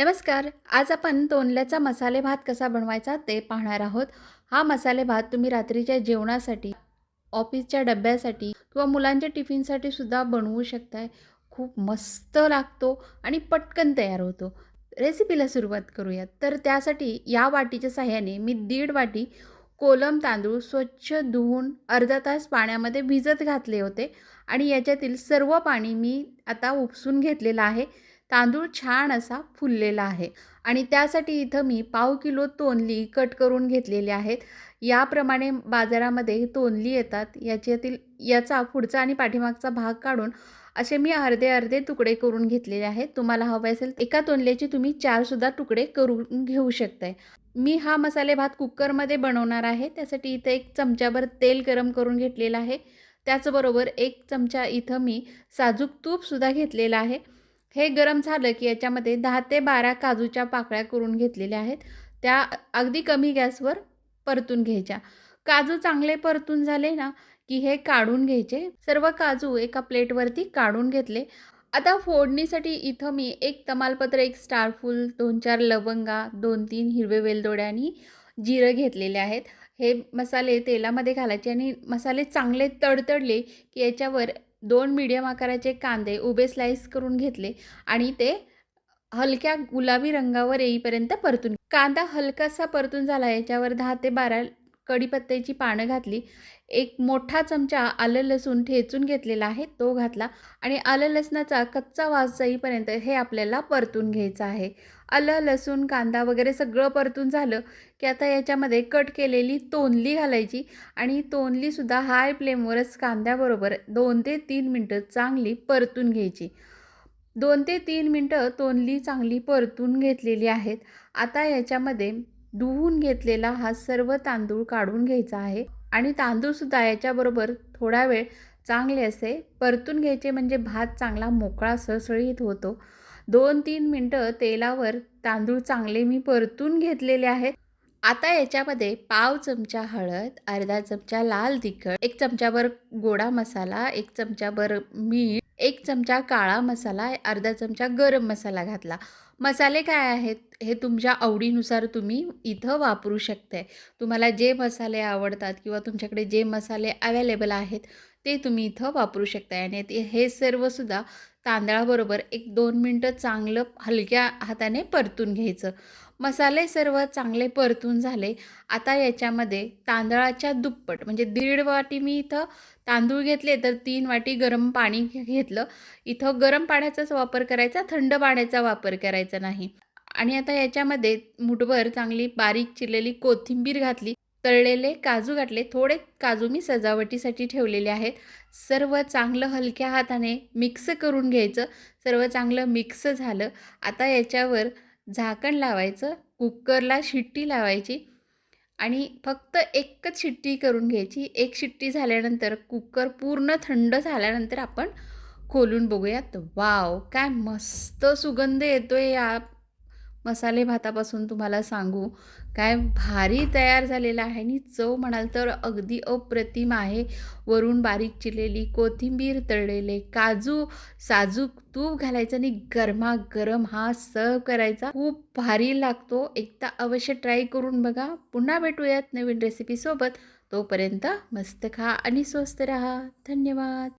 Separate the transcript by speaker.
Speaker 1: नमस्कार आज आपण तोंडल्याचा मसाले भात कसा बनवायचा ते पाहणार आहोत. हा मसाले भात तुम्ही रात्रीच्या जेवणासाठी ऑफिसच्या डब्यासाठी किंवा मुलांच्या टिफिनसाठी सुद्धा बनवू शकताय. खूप मस्त लागतो आणि पटकन तयार होतो. रेसिपीला सुरुवात करूयात. तर त्यासाठी या वाटीच्या साह्याने मी दीड वाटी कोलम तांदूळ स्वच्छ धुवून अर्धा तास पाण्यामध्ये भिजत घातले होते आणि याच्यातील सर्व पाणी मी आता उपसून घेतलेलं आहे. तांदूळ छान असा फुललेला आहे. आणि त्यासाठी इथं मी पाव किलो तोंडली कट करून घेतलेले आहेत. याप्रमाणे बाजारामध्ये तोंडली येतात. याच्यातील याचा पुढचा आणि पाठीमागचा भाग काढून असे मी अर्धे अर्धे तुकडे करून घेतलेले आहेत. तुम्हाला हवे असेल एका तोंडल्याचे तुम्ही चारसुद्धा तुकडे करून घेऊ शकताय. मी हा मसाले भात कुकरमध्ये बनवणार आहे. त्यासाठी इथं एक चमच्याभर तेल गरम करून घेतलेलं आहे. त्याचबरोबर एक चमचा इथं मी साजूक तूपसुद्धा घेतलेलं आहे. हे गरम झालं की याच्यामध्ये दहा ते बारा काजूच्या पाकळ्या करून घेतलेल्या आहेत. त्या अगदी कमी गॅसवर परतून घ्यायच्या. काजू चांगले परतून झाले ना की हे काढून घ्यायचे. सर्व काजू एका प्लेटवरती काढून घेतले. आता फोडणीसाठी इथं मी एक तमालपत्र एक स्टारफूल दोन चार लवंगा दोन तीन हिरवे वेलदोड्या आणि जिरं घेतलेले आहेत. हे मसाले तेलामध्ये घालायचे आणि मसाले चांगले तडतडले की याच्यावर दोन मीडियम आकाराचे कांदे उभे स्लाईस करून घेतले आणि ते हलक्या गुलाबी रंगावर येईपर्यंत परतून कांदा हलकासा परतून झाला. याच्यावर दहा ते बारा कढीपत्त्याची पानं घातली. एक मोठा चमचा आलं लसूण ठेचून घेतलेला आहे तो घातला. आणि आलं लसणाचा कच्चा वास जाईपर्यंत हे आपल्याला परतून घ्यायचं आहे. आलं लसूण कांदा वगैरे सगळं परतून झालं की आता याच्यामध्ये कट केलेली तोंडली घालायची. आणि तोंडलीसुद्धा हाय फ्लेमवरच कांद्याबरोबर दोन ते तीन मिनटं चांगली परतून घ्यायची. दोन ते तीन मिनटं तोंडली चांगली परतून घेतलेली आहेत. आता याच्यामध्ये धुवून घेतलेला हा सर्व तांदूळ काढून घ्यायचा आहे. आणि तांदूळसुद्धा याच्याबरोबर थोडा वेळ चांगले असे परतून घ्यायचे म्हणजे भात चांगला मोकळा सळसळीत होतो. दोन तीन मिनटं तेलावर तांदूळ चांगले मी परतून घेतलेले आहेत. आता याच्यामध्ये पाव चमचा हळद अर्धा चमचा लाल तिखट एक चमचाभर गोडा मसाला एक चमचाभर मीठ एक चमचा काळा मसाला अर्धा चमचा गरम मसाला घातला. मसाले काय आहेत हे तुमच्या आवडीनुसार तुम्ही इथं वापरू शकताय. तुम्हाला जे मसाले आवडतात किंवा तुमच्याकडे जे मसाले अवेलेबल आहेत ते तुम्ही इथं वापरू शकता आणि ते हे सर्वसुद्धा तांदळाबरोबर एक दोन मिनटं चांगलं हलक्या हाताने परतून घ्यायचं. मसाले सर्व चांगले परतून झाले. आता याच्यामध्ये तांदळाच्या दुप्पट म्हणजे दीड वाटी मी इथं तांदूळ घेतले तर तीन वाटी गरम पाणी घेतलं. इथं गरम पाण्याचाच वापर करायचा थंड पाण्याचा वापर करायचा नाही. आणि आता याच्यामध्ये मुठभर चांगली बारीक चिरलेली कोथिंबीर घातली. तळलेले काजू घातले. थोडे काजू मी सजावटीसाठी ठेवलेले आहेत. सर्व चांगलं हलक्या हाताने मिक्स करून घ्यायचं. सर्व चांगलं मिक्स झालं. आता याच्यावर झाकण लावायचं. कुकरला शिट्टी लावायची. आणि फक्त एकच शिट्टी करून घ्यायची. एक शिट्टी झाल्यानंतर कुकर पूर्ण थंड झाल्यानंतर आपण खोलून बघूयात. वाव! काय मस्त सुगंध येतो. आहे या मसाले भातापासून तुम्हाला सांगू. काय भारी तयार झालेला आहे आणि चव म्हणाल तर अगदी अप्रतिम आहे. वरून बारीक चिरलेली कोथिंबीर तळलेले काजू साजूक तूप घालायचं आणि गरमागरम हा सर्व करायचा. खूप भारी लागतो. एकदा अवश्य ट्राय करून बघा. पुन्हा भेटूयात नवीन रेसिपीसोबत तोपर्यंत मस्त खा आणि स्वस्त राहा. धन्यवाद.